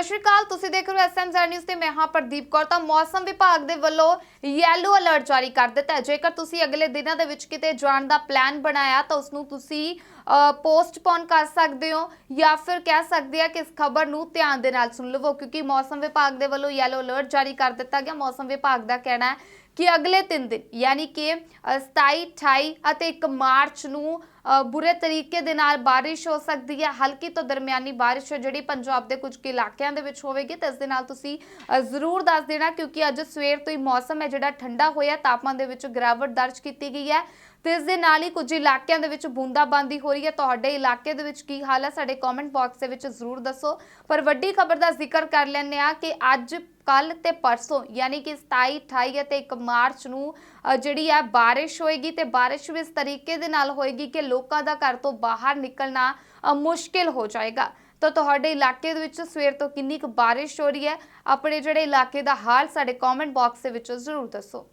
ਸਤਿ ਸ਼੍ਰੀ ਅਕਾਲ ਤੁਸੀਂ ਦੇਖ ਰਹੇ ਹੋ ਐਸਐਮਜ਼ਰ ਨਿਊਜ਼ ਤੇ ਮੈਂ ਹਾਂ ਪ੍ਰਦੀਪ ਕੌਰ। ਤਾਂ ਮੌਸਮ ਵਿਭਾਗ ਦੇ ਵੱਲੋਂ ਯੈਲੋ ਅਲਰਟ ਜਾਰੀ ਕਰ ਦਿੱਤਾ ਹੈ। ਜੇਕਰ ਤੁਸੀਂ ਅਗਲੇ ਦਿਨਾਂ ਦੇ ਵਿੱਚ ਕਿਤੇ ਜਾਣ ਦਾ ਪਲਾਨ ਬਣਾਇਆ ਤਾਂ ਉਸ ਨੂੰ ਤੁਸੀਂ ਪੋਸਟਪੋਨ ਕਰ ਸਕਦੇ ਹੋ ਜਾਂ ਫਿਰ ਕਹਿ ਸਕਦੇ ਆ ਕਿ ਇਸ ਖਬਰ ਨੂੰ ਧਿਆਨ ਦੇ ਨਾਲ ਸੁਣ ਲਵੋ ਕਿਉਂਕਿ ਮੌਸਮ ਵਿਭਾਗ ਦੇ ਵੱਲੋਂ ਯੈਲੋ ਅਲਰਟ ਜਾਰੀ ਕਰ ਦਿੱਤਾ ਗਿਆ। ਮੌਸਮ ਵਿਭਾਗ ਦਾ ਕਹਿਣਾ ਹੈ ਕਿ ਅਗਲੇ 3 ਦਿਨ ਯਾਨੀ ਕਿ ਅ, 27 28 ਅਤੇ 1 ਮਾਰਚ ਨੂੰ ਬੁਰੇ ਤਰੀਕੇ ਦੇ ਨਾਲ ਬਾਰਿਸ਼ ਹੋ ਸਕਦੀ ਹੈ, ਹਲਕੀ ਤੋਂ ਦਰਮਿਆਨੀ ਬਾਰਿਸ਼ ਜਿਹੜੀ ਪੰਜਾਬ ਦੇ ਕੁਝ ਇਲਾਕਿਆਂ ਦੇ ਵਿੱਚ ਹੋਵੇਗੀ, ਤੇ ਇਸ ਦੇ ਨਾਲ ਤੁਸੀਂ ਜ਼ਰੂਰ ਦੱਸ ਦੇਣਾ, ਕਿਉਂਕਿ ਅੱਜ ਸਵੇਰ ਤੋਂ ਹੀ ਮੌਸਮ ਹੈ ਜਿਹੜਾ ਠੰਡਾ ਹੋਇਆ, ਤਾਪਮਾਨ ਦੇ ਵਿੱਚ ਗਿਰਾਵਟ ਦਰਜ ਕੀਤੀ ਗਈ ਹੈ, ਤੇ ਇਸ ਦੇ ਨਾਲ ਹੀ ਕੁਝ ਇਲਾਕਿਆਂ ਦੇ ਵਿੱਚ ਬੂੰਦਾਬਾਂਦੀ ਹੋ ਰਹੀ ਹੈ। ਤੁਹਾਡੇ ਇਲਾਕੇ ਦੇ ਵਿੱਚ ਕੀ ਹਾਲ ਹੈ? ਸਾਡੇ ਕਮੈਂਟ ਬਾਕਸ ਦੇ ਵਿੱਚ ਜ਼ਰੂਰ ਦੱਸੋ। ਪਰ ਵੱਡੀ ਖਬਰ ਦਾ ਜ਼ਿਕਰ ਕਰ ਲੈਂਦੇ ਆ ਕਿ ਅੱਜ ਕੱਲ ਤੇ ਪਰਸੋਂ, ਯਾਨੀ ਕਿ 27 28 ਅਤੇ 1 ਮਾਰਚ ਨੂੰ ਜਿਹੜੀ ਹੈ ਬਾਰਿਸ਼ ਹੋਏਗੀ ਤੇ ਬਾਰਿਸ਼ ਵੀ ਇਸ ਤਰੀਕੇ ਦੇ ਨਾਲ ਹੋਏਗੀ ਕਿ ਲੋਕਾਂ ਦਾ ਘਰ ਤੋਂ ਬਾਹਰ ਨਿਕਲਣਾ ਮੁਸ਼ਕਿਲ ਹੋ ਜਾਏਗਾ। ਤਾਂ ਤੁਹਾਡੇ ਇਲਾਕੇ ਦੇ ਵਿੱਚ ਸਵੇਰ ਤੋਂ ਕਿੰਨੀ ਕੁ ਬਾਰਿਸ਼ ਹੋ ਰਹੀ ਹੈ? ਆਪਣੇ ਜਿਹੜੇ ਇਲਾਕੇ ਦਾ ਹਾਲ ਸਾਡੇ ਕਮੈਂਟ ਬਾਕਸ ਦੇ ਵਿੱਚ ਜ਼ਰੂਰ ਦੱਸੋ।